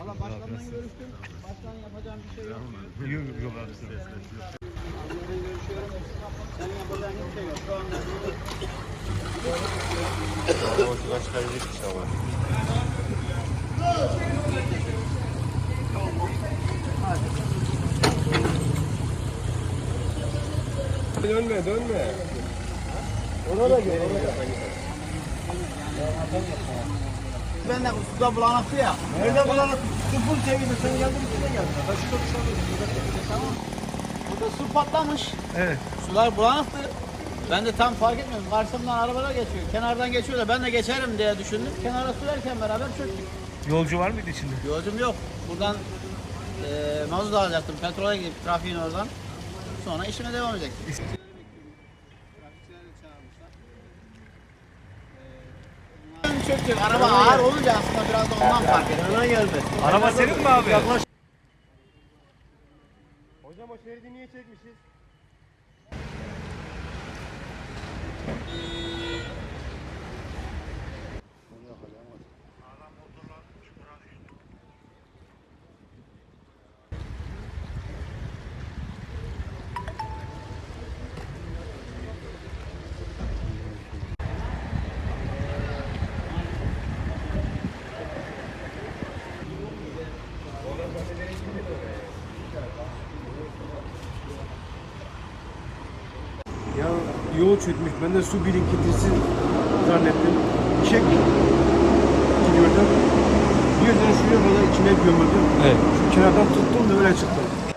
Valla başkanla görüştüm. Başkanın yapacağım bir şey yok. Yok yok abi. Görüşüyorum. Senin yapacağın hiçbir şey yok. Şu anda Ortadan çıkaracak inşallah. Dönme dönme. Ben de suda bulanaktı ya. Nerede bulanık? Sıfır seviyede sen geldin içine geldin. Taşı da Tamam. Burada su patlamış. Evet. Sular bulanıktı. Ben de tam fark etmiyorum. Karşımdan arabalar geçiyor. Kenardan geçiyorlar. Ben de geçerim diye düşündüm. Kenara sürerken beraber çöktük. Yolcu var mıydı içinde? Yolcum yok. Buradan e, mazot alacaktım. Petrole gidip trafiğin oradan. Sonra işime devam edecektim. Çöktü. Araba ağır olunca aslında biraz da ondan fark ettim. Yana gelme. Araba senin mi abi? Yaklaş. Hocam o şeridi niye çekmişiz? Ya yol çökmüş. Ben de su birikintisi zannettim. İşe gidiyordum. Birden şuraya kadar içine gömüldüm. Evet. Şu kenardan tuttum da öyle çıktım.